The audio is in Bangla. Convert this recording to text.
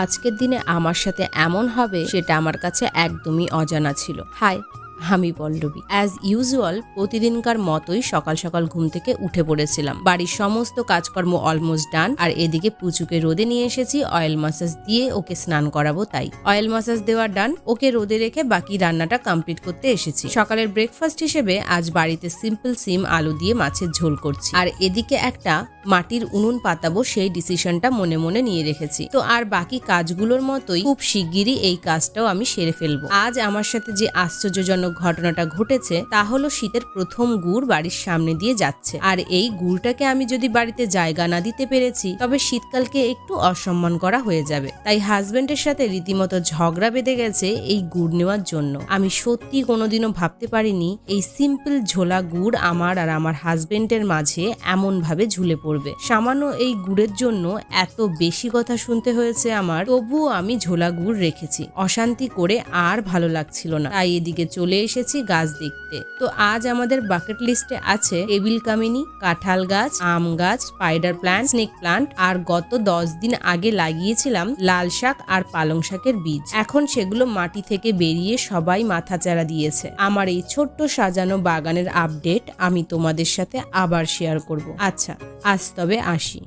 আজকের দিনে আমার সাথে এমন হবে সেটা আমার কাছে একদমই অজানা ছিল। হাই আমি পল্লবী। অ্যাজ ইউজুয়াল প্রতিদিনকার মতোই সকাল সকাল ঘুম থেকে উঠে পড়েছিলাম। বাড়ির সমস্ত কাজকর্ম অলমোস্ট ডান আর এদিকে পুচুকে রোদে নিয়ে এসেছি অয়েল মাসাজ দিয়ে ওকে স্নান করাবো তাই। অয়েল মাসাজ দেওয়ার ডান ওকে রোদে রেখে বাকি রান্নাটা কমপ্লিট করতে এসেছি। সকালের ব্রেকফাস্ট হিসেবে আজ বাড়িতে সিম্পল সিম আলু দিয়ে মাছের ঝোল করছি। আর এদিকে একটা মাটির উনুন পাতাবো সেই ডিসিশনটা মনে মনে নিয়ে রেখেছি। তো আর বাকি কাজগুলোর মতোই খুব শিগগিরই এই কাজটাও আমি সেরে ফেলব। আজ আমার সাথে যে আশ্চর্যজনক ঘটনাটা ঘটেছে, তা হলো শীতের প্রথম গুড় বাড়ির সামনে দিয়ে যাচ্ছে। আর এই গুড়টাকে আমি যদি বাড়িতে জায়গা না দিতে পেরেছি, তবে শীতকালকে একটু অসম্মান করা হয়ে যাবে। তাই হাজবেন্ডের সাথে রীতিমতো ঝগড়া বেঁধে গেছে এই গুড় নেওয়ার জন্য। আমি সত্যি কোনোদিনও ভাবতে পারিনি, এই সিম্পল ঝোলা গুড় আমার আর আমার হাজবেন্ডের মাঝে এমন ভাবে ঝুলে পড়বে সামান্য এই গুড়ের জন্য এত বেশি কথা শুনতে হয়েছে আমার, তবুও আমি ঝোলা গুড় রেখেছি। অশান্তি করে আর ভালো লাগছিল না। তাই এদিকে চলে এসেছি গাছ দেখতে। তো আজ আমাদের বাকেট লিস্টে আছে টেবিল কামিনী, কাঁঠাল গাছ, আম গাছ স্পাইডার প্ল্যান্ট স্নেক প্লান্ট আর গত দশ দিন আগে লাগিয়েছিলাম লাল শাক আর পালং শাকের বীজ। এখন সেগুলো মাটি থেকে বেরিয়ে সবাই মাথাচাড়া দিয়েছে। আমার এই ছোট্ট সাজানো বাগানের আপডেট আমি তোমাদের সাথে আবার শেয়ার করব। আচ্ছা আজ তবে আসি।